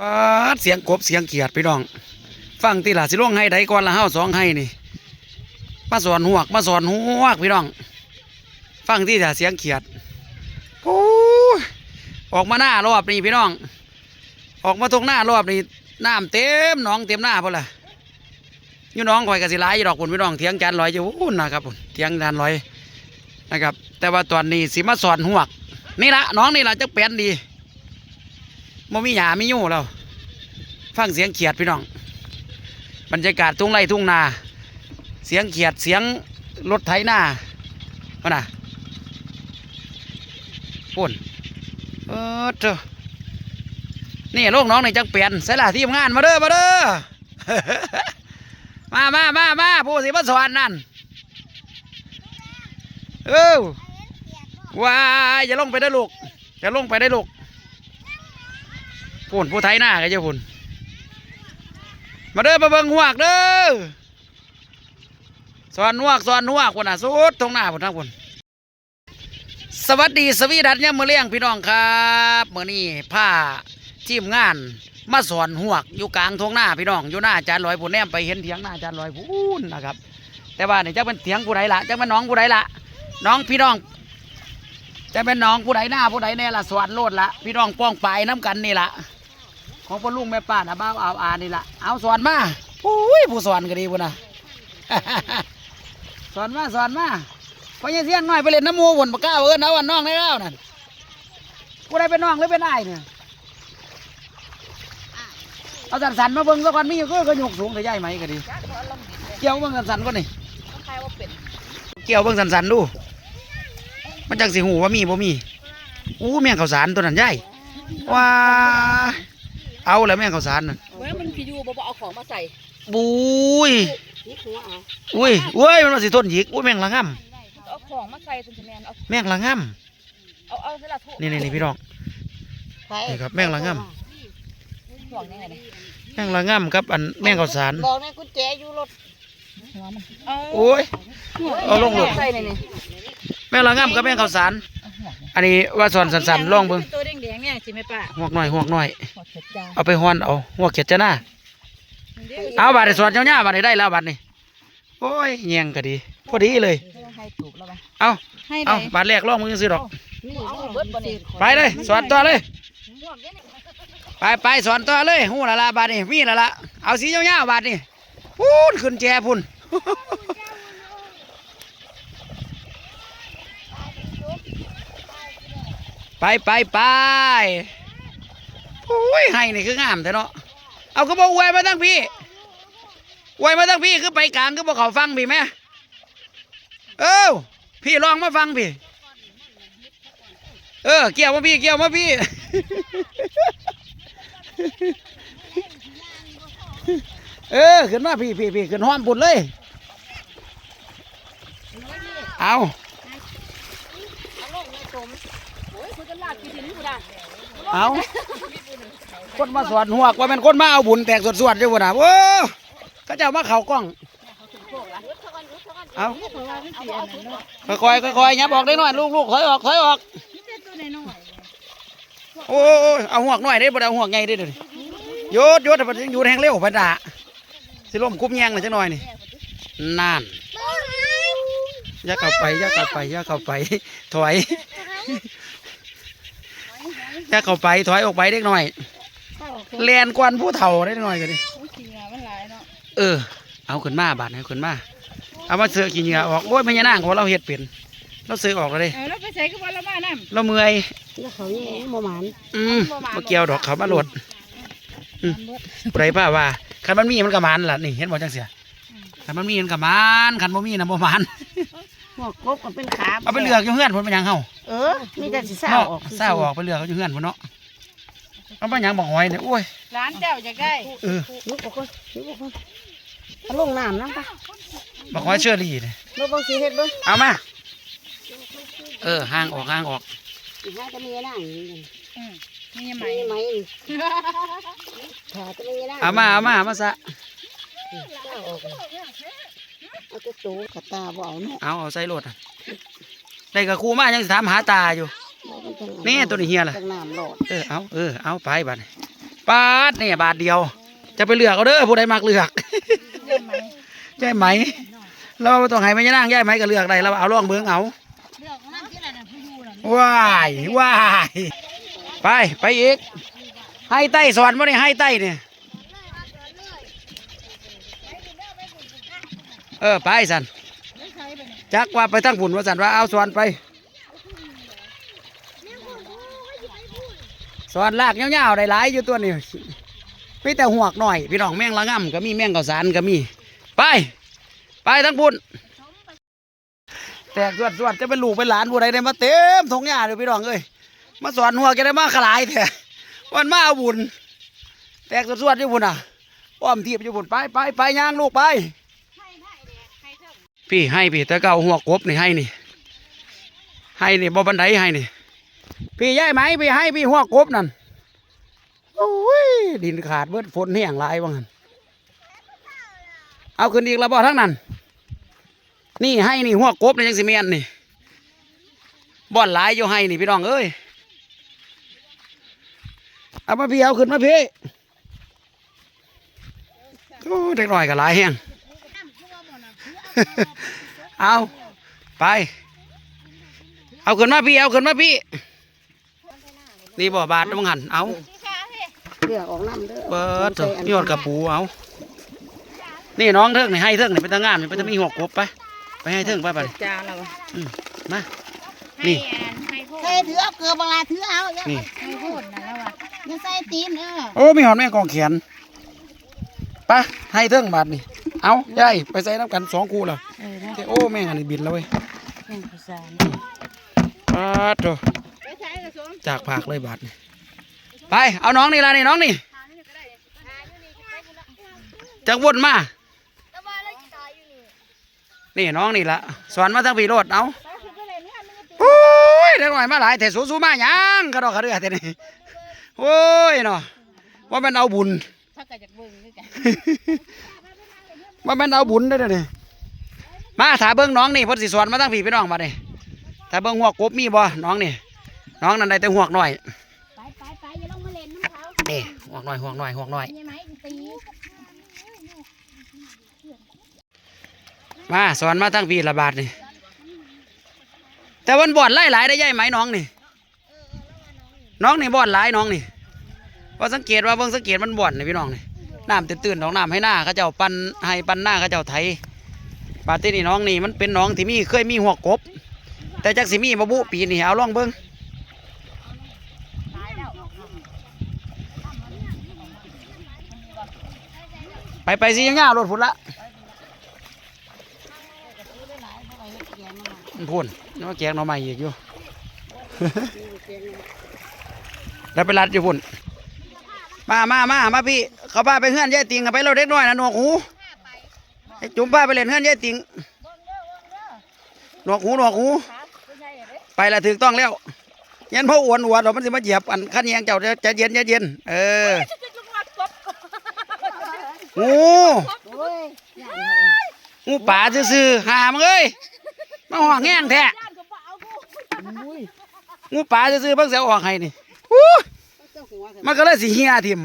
ปาดเสียงกบเสียงเขียดพี่น้องฟังตีหล่ะสิลงให้ใดก่อนละเฮาสองให้นี่ มาสอนหวกมาสอนหวกพี่น้อง ฟังที่แต่เสียงเขียดโอ้ออกมาหน้ารอบนี่พี่น้อง ออกมาตรงหน้ารอบนี่น้ำเต็มหนองเต็มหน้าพุ่นละยู่น้องคอยกสิหลายอยู่ดอกพุ่นพี่น้องเถียงจานลอยอยู่พุ่นนะครับพุ่นเถียงจานลอยนะครับ แต่ว่าตอนนี้สิมาสอนหวกนี่ละน้องนี่ละจะเปลี่ยนดี บ่มีหยามีอยู่แล้วฟังเสียงเขียดพี่น้อง บรรยากาศทุ่งไร่ทุ่งนา เสียงเขียดเสียงรถไถนาว่าน่ะปุ่นเออเจ้านี่ลูกน้องนี่จังเปลี่ยนใส่ละทีมงานมาเด้อมาเด้อมามามามาผู้สิมาสอนนั่นเออว้ายอย่าลงไปได้อลูกอย่าลงไปได้อลูก ปุ่นผู้ไถนากันเจ้าปุ่นมาเด้อมาเบิ่งหวกเด้อสอนหวกสอนหวกคนน่ะสุดตรงหน้าพุ่นทั้งพุ่นสวัสดีสวีดัตเนี่ยมือเลี้ยงพี่น้องครับเมื่อนี้ผ้าทีมงาน มาสอนหวกอยู่กลางทงหน้าพี่น้องอยู่หน้าอาจารย์ลอยผู้แนมไปเห็นเถียงหน้าอาจารย์ลอยพูนนะครับ แต่ว่าเนี่จะเป็นเถียงผู้ใดละจะเป็นน้องผู้ใดละน้องพี่น้องจะเป็นน้องผู้ใดหน้าผู้ใดแน่ละสวนโลดละพี่น้องป้องปลายน้ำกันนี่ละ ของพ่อลุงแม่ป้านะบ้าวเอาอานี่ละเอาสอนมาปุ้ยผู้สอนก็ดีพุ่นนะสอนมาสอนมาพอยังเสียงน้อยไปเล่นน้ำหมูบนปากก้าเอิ้นเอาวันน้องได้แล้วนั่นผู้ใดเป็นน้องหรือเป็นอ้ายเนี่ยเอาสันสันๆมาเบิ่งสักวันมีอยู่ก็ก็ยกสูงแต่ใหญ่ไหมก็ดี เกี่ยวเบิ่งสันสันๆก่อนนี่เกี่ยวเบิ่งสันสันๆดู มันจังสิหูว่ามีบ่มีอู้แม่งข้าวสารตัวนั้นใหญ่ว้า เอาแล้วแม่งข้าวสารน่ะเมื่อมันพี่ยูบอกว่าเอาของมาใส่บุยนี่หัวเอาอุ้ยอุ้ยมันมาสิต้นหยิกอุ้ยแม่งละง่เอาของมาใส่คุณแมนเอาำแม่งละง่เอาเอาสลัดทุำนี่นี่นี่พี่น้องนี่ครับแม่งละง่ ห่วงยังไงเนี่ยำแม่งละง่ำครับอันแม่งข้าวสารบอกในกุญแจอยู่รถหัวมันเอาโอ้ย เอาลงรถใส่นี่นี่แม่งละง่ำกับแม่งข้าวสาร อันนี้ว่าสอนสันๆลองเบิ่งตัวแดงๆเนี่ยสิแม่ป้าหวกหน่อยหวกหน่อยหัวเข็ด จ้าเอาไปฮ้อนเอาหัวเขียดจะหน้าเอาบาดนี้สอนเจ้าหน้าบาดนี้ได้แล้วบาดนี้โอ้ยแยงก็ดีพอดีเลย ให้ถูกแล้วไปเอาให้เอาได้บาดแรกลองมือซื้อดอกนี่เอาเบิดบ่นี่ไปเลยสอนต่อเลยไปไปสอนต่อเลยหูละละบาทนี่มีละละเอาสีเงาวๆบาทนี่พูนขึ้นแจพุ่นไปไปไป โอ้ยให้นี่คืองามแต่เนาะเอาก็บอกอวยมาตั้งพี่อวยมาตั้งพี่คือไปกลางคือบอกเขาฟังพี่ไหมเออพี่ลองมาฟังพี่ เออ เกี่ยวมาพี่เกี่ยวมาพี่ เออขึ้นมาพี่พี่พี่ขึ้นห้อมปุ่นเลย เอาโอ้ยคุณจะลากกี่ดินกูได้เอา คนมาสอนหัวกว่าเป็นคนมาเอาบุญแตกสวดๆอยู่บ่นะโอ้ก็เจ้ามาเข่ากล้องเอาค่อยๆค่อยๆยับออกได้หน่อยลูกๆถอยออกถอยออกโอ้ยเอาหัวกหน่อยได้บ่ได้เอาหัวกไงได้เดี๋ยวนี้ยดยดแต่ยังอยู่แหงเร็วพันดาสิล่มคุ้มแยงหน่อยจังหน่อยนี่นั่นย่าเข้าไปย่าเข้าไปย่าเข้าไป ถอยย่าเข้าไปถอยออกไปเด็กหน่อย แลนกวนผู้เฒ่าได้หน่อยก็ดิๆกินงามันหลายเนาะเออ เอาขึ้นมาบาดเอาขึ้นมา เอามาเสือขี้เหงื่อออก โอ้ยไม่ยานางของเราเห็ดเป็นเราเสือออกเลยเอาแล้วไปใส่กับวันละมาน้ำเราเมื่อย แล้วเขาเนี่ยโมหมานอืมมาเกี่ยวดอกเขามาหลดไรป้าว่าคันมันมีมันกระมานล่ะนี่เห็นบ่จังเสียคันมันมีมันกระมานคันบ่มีนะบ่มานหัวกบก็เป็นขาเอาไปเลือกอยู่เฮือนพุ่นเป็นหยังเฮาเออมีแต่สิเศร้าเนาะออกเศร้าออกไปเลือกเขาอยู่เฮือนพุ่นเนาะ เอาไปหยังบอกหอยเนี่ยโอ้ยร้านเจ้าอยากได้เออลูกบอกคนลูกบอกคนเอาลงน้ำน้ำปะบอกหอยเชื่อรี่เนี่ยลูกบอกสีเฮ็ดเบิ้งเอามาเออห่างออกห่างออกอีกห้าจะมีอะไรอย่างนี้อืมนี่ยังไงมีไหมนี่ขาจะมีอะไรเอามาเอามาเอามาซะเศร้าออกเลยเอาตัวโตกระตาบ่เอาเนาะเอาเอาใส่รถอะได้กับครูมายังสิถามหาตาอยู่ บ่มันจังนี่ตัวนี้เฮียล่ะจังน้ำหลอดเออเอาเออเอาไปบัดนี้ไปปาดนี่บาทเดียว จะไปเลือกเอาเด้อผู้ใดมักเลือกได้ไหมใช่ไหม เราบ่ต้องให้แม่ย่านางย่ายไหมก็เลือกได้เราเอาลองเบิ่งเอาเลือกนั่นที่ไหนน่ะผู้อยู่น่ะว้ายว้ายไปไปอีก ให้ไต้สอนบ่นี่ให้ไต้เนี่ยเออไปสันไม่ใช่ไปเนี่ยจักว่าไปทั้งผุนว่าสันว่าเอาสอนไป สอนลากเงาวๆได้หลายอยู่ตัวนี้มีแต่หวกหน่อย พี่น้องแมงละง่ำก็มีแมงกอสารก็มี ไป ไปทั้งพุ่นแตกสวดสวดจะเป็นลูกเป็นหลานผู้ใดได้มาเต็มทงหญ้าเลยพี่น้องเอ้ยมาสอนหัวจะได้มาขลายแท้วันมาเอาบุญแตกสวดสวดอยู่พุ่นอะอ้อมทีบอยู่พุ่นไปไปไปย่างลูกไปพี่ให้พี่แต่เก่าหัวกบนี่ให้นี่ ให้นี่บ่บันไดให้นี่ พี่ย้ายไหมพี่ให้พี่หัวกบนั่นโอ้ยดินขาดเบิดฝนแห้งหลายว่างั้นเอาขึ้นอีกแล้วบ่ทั้งนั้น นี่ให้นี่หัวกบนี่ยังสิเมียนนี่บ่อนหลายอยู่ให้นี่พี่น้องเอ้ยเอามาพี่เอาขึ้นมาพี่โอ้เด็กหน่อยก็หลายแห้งเอาไป เอาขึ้นมาพี่เอาขึ้นมาพี่ นี่บ่บาทมังหันเอาเลือกออกน้ำเด้อเปิดเถอะยอดกระปูเอานี่น้องเทิงนี่ให้เทิงนี่เป็นตางามนี่เป็นตามีหกกบไปไปให้เทิงไปไปจานแล้วมานี่ให้โพดใส่ถือเอาเกลือบางลาถือเอาอย่านี่ให้โพดนะแล้วว่ะอย่าใส่ตีนเออโอ้มีหอนแม่กองแขนไปให้เทิงบาทนี่เอายายไปใส่น้ำกันสองคู่แล้วเออนะโอ้แม่งอันนี้บินแล้วเว้ยแม่งภาษาปาดโถ จากผากเลยบาทนี่ไป เอาน้องนี่ละนี่น้องนี่จากวนมานี่น้องนี่ละสอนมาทั้งปีโรดเอาโอ้ยเด็กหน่อยมาหลายแต่สูสูมาหยังกระดอกกระเดือแต่นี่โอ้ยเนาะว่ามันเอาบุญว่ามันเอาบุญได้เด้อนี่มาถาเบิ้งน้องนี่เพอสิสอนมาทั้งปีพี่น้องมาเนี่ยถ้าเบิ้งหัวกบมีบ่น้องนี่ น้องนั่นได้แต่หัวกหน่อยไปไปไปอย่าลงมาเล่นน้ำเขานี่หัวกหน่อยหัวกหน่อยหัวกหน่อยใช่ไหมตีมาสอนมาทั้งปีละบาทนี่แต่วันบ่อนไล่หลายได้ย่ายไหมน้องนี่ น้องนี่บ่อนหลายน้องนี่ว่าสังเกตว่าเบิ่งสังเกตมันบ่อนนี่พี่น้องนี่น้ำตื่นๆของน้ำให้หน้าเขาเจ้าปันให้ปันหน้าเขาเจ้าไถบาดที่นี่น้องนี่มันเป็นน้องที่มีเคยมีหัวกบ แต่จักสิมีบ่บุปีนี่เอาลองเบิ่ง ไปไปสิยังง่ารถพุ่นละพุ่นนึกว่าแกงน่อไม้อีกอยู่แล้วไปรัดอยู่พุ่นมามามามาพี่ เขาพาไปเฮือนยายติงไปเราเด็กน้อยนะหนวกหูไอ้จุ๋มพาไปเล่นเฮือนยายติงหนวกหูหนวกหู ไปละถูกต้องแล้วยันพ่ออ้วนอวดเรามันสิมาเหยียบอันขันแยงเจ้าใจเย็นใจเย็น เออ งูโอ้ยงูป่าซื่อๆหามึงเอ้ยมาห่วงแห้งแท้งูป่าซื่อๆเพิ่งเสียออกให้นี่อู้เจ้าหัวมันก็เลยสิเฮียทิม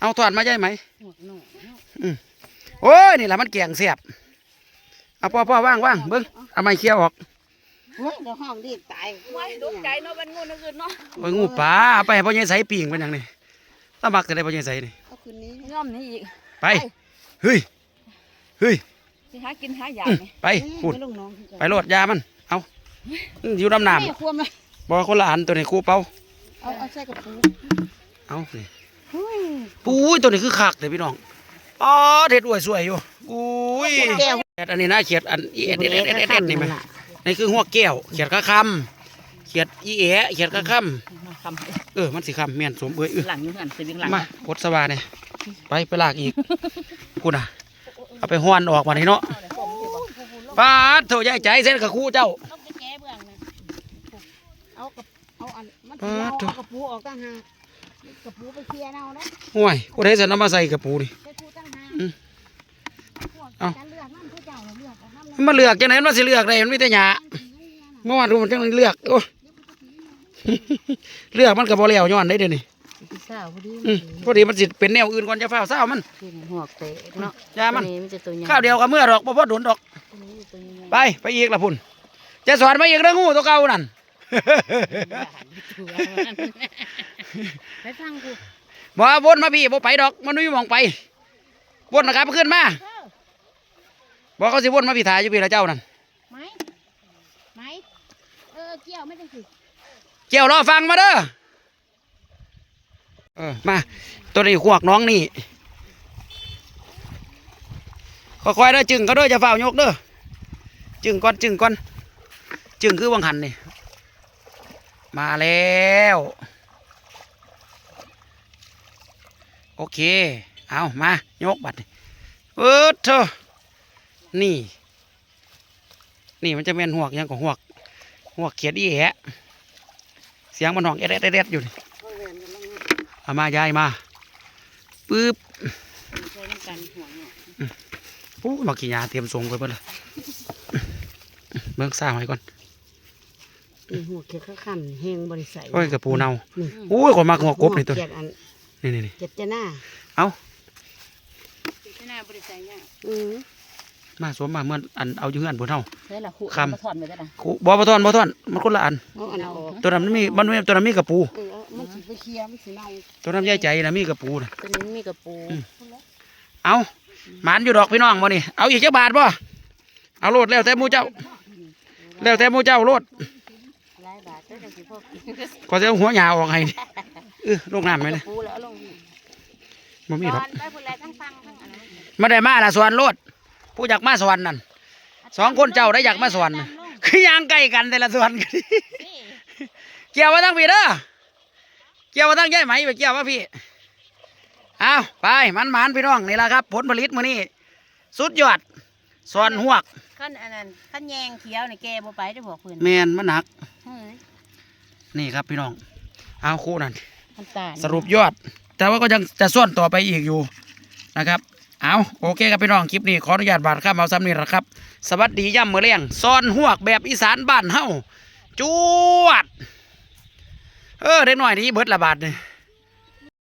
เอาถอดมาใช่ไหมหัวหนูโอ้ยนี่แหละมันแกงเสียบเอาพ่อพ่อว่างว่างเบิ้งเอาไม้เคี้ยวออกเฮ้ยเดี๋ยวห้องดีตายไว้ตกใจเนาะมันงูนึกเนาะโอ้ยงูป่าเอาไปให้พ่อใหญ่ใส่ปิ่งเป็นหยังนี่ตาบักจะได้พ่อใหญ่ใส่นี่เอา คืนนี้ย่อมนี่อีกไปเฮ้ยเฮ้ยสิหากินหาหยาอื้อนี่ไปพูดไม่ลงน้องคือกันไปโลดยามัน เอาอื้ออยู่น้ำน้แม่ควมเลยำบอกคนละอันตัวนี้ครูเป่าเอาเอาใส่กระปุกเอานี่เฮ้ยปุ้ยตัวนี้คือคักเลยพี่น้องอ๋อเด็ดอวยสวยอยู่อุ้ยแก้วเขียดอันนี้นะเขียดอันอีเอ็ดเอ็ดเอ็ดเอ็ดเอ็ดนี่ไหมนี่คือหัวแก้วเขียดกระคำ เขียดอีเอะเขียดกระคมาคำำเออมันสิคำเมียนสมเอ้ยเออหลังอยู่หันสิบิงหลังมาพดสวาเนี่ยไปไปลากอีกกูน่ะเอาไปห้อนออกมานี่เนาะปาดโถยายใจเส้นกับคู่เจ้าต้องไปแก้เบื้องนะเอากระเอาอันมันปาเอาดโถ่เอากระปูออกตั้งหากกระปูไปเคลียร์เอานะห่วยกูได้จะนำมาใส่กระปูนี่ใส่ปูตั้งหากอืมพวกเอา จะเลือกน้ำผู้เจ้าน่ะเลือกเอาน้ำมันมาเลือกจังไหนมันสิเลือกได้มันมีแต่หญ้าเมื่อวานดูมันจังเลือกโอ้ เลือกมันกับบ่แล้วย้อนได้เดี๋ยวนี้พี่สาวพอดีอืมพอดีมันสิเป็นแนวอื่นก่อนจะเฝ้าเศร้ามันขึ้นหัวเตะเนาะยามันตัวนี้มันจะตัวใหญ่ข้าวเดียวกับเมื่อดอกบ่พอโดนดอก ตัวนี้ตัวใหญ่ไปไปอีกละพุ่นจะสอนมาอีกเรื่องงูตัวเก่านั่น ไปฟังกูบ่วนมาพี่บ่ไปดอกมันไม่มีหมองไปวนนะครับขึ้นมาบอกเขาสิวนมาพี่ถ่ายอยู่พี่ละเจ้านั่น ไหมไหมเออเกี่ยวไม่ได้สิ เกี่ยวรอฟังมาเด้อเออมา ตัวนี้ขวกน้องนี่ค่อยๆเด้อจึงเขาเด้อจะเฝ้ายกเด้อจึงก่อนจึงก่อนจึงคือวังหันนี่มาแล้ว โอเค เอามายกบัดนี่เออเธอนี่ นี่มันจะเป็นหวกยังของหวกหวกเขียดอีแหะ สียงมันห้องเอ็ดเอ็ดเอ็ดเอ็ดอยู่นี่เอามายายมาปึ๊บใช้ในการหัวเนี่ยโอ้ยมากี่ยาเตรียมทรงไปเพื่อนละเบิ่งซ่าไว้ก่อนมีหัวเขียวข้าขันแห้งบริสัยโอ้ยกระปูเน่านี่โอ้ยคนมากหัวกบนี่ตัวเขียดอันนี่นี่นี่เจ็ดจะหน้าเอาเจ็ดจะหน้าบริสัยเนี่ยอือ มาสวมมาเมื่ออันเอาอยู่เฮือนบนเท่าใช่ละคู่คำ มาถอนไปได้ละคูบอบอทอนบอทอนมันคนละอัน เอาอันออกตัวนั้นมันมีมันมีตัวนั้นมีกระปู เออมันสิไปเคลียร์มันสิเน่าตัวนั้นใหญ่ใจนะมีกระปูนะตัวนี้มีกระปูเอาหมันอยู่ดอกพี่น้องบ่นี่เอาอีกจักบาทบ่เอาโลดแล้วแต่หมูเจ้า แล้วแต่หมูเจ้าโลดหลายบาทก็จะสิพวกก็จะเอาหัวหยาออกให้นี่เออลงน้ำไหมกเนี่ระยปูแล้วเอาลงบ่มีหรอกตอนไปพุ่นแลทั้งฟังทั้งอันนั้นมาได้มาละสวนโลด ผู้อยากมาสวนนั่นสองคนเจ้าได้อยากมาสวนน่ะคือย่างใกล้กันแต่ละสวนกันเกี่ยวมาตั้งพี่เด้อเกี่ยวมาตั้งใหญ่ไหมไปเกี่ยวมาพี่เอาไปมันมันๆพี่น้องนี่แหละครับ ผลผลิตมื้อนี้สุดยอดสวนหวกขั้นอันนั้นขั้นแยงเขียวนี่แกบ่ไปได้บอกเพิ่นแมนมันหนักเฮ้ยนี่ครับพี่น้องเอาคู่นั่นขั้นตาลสรุปยอด แต่ว่าก็ยังจะส่วนต่อไปอีกอยู่นะครับ เอาโอเคครับพี่น้องคลิปนี้ขออนุญาตบาดข้ามเอาซ้ำนี่ละครับ สวัสดีย่ำมือเลี้ยงซอนหวกแบบอีสานบ้านเฮาจวด เออเด็กหน่อยนี้เบิดละบาทเนี่ย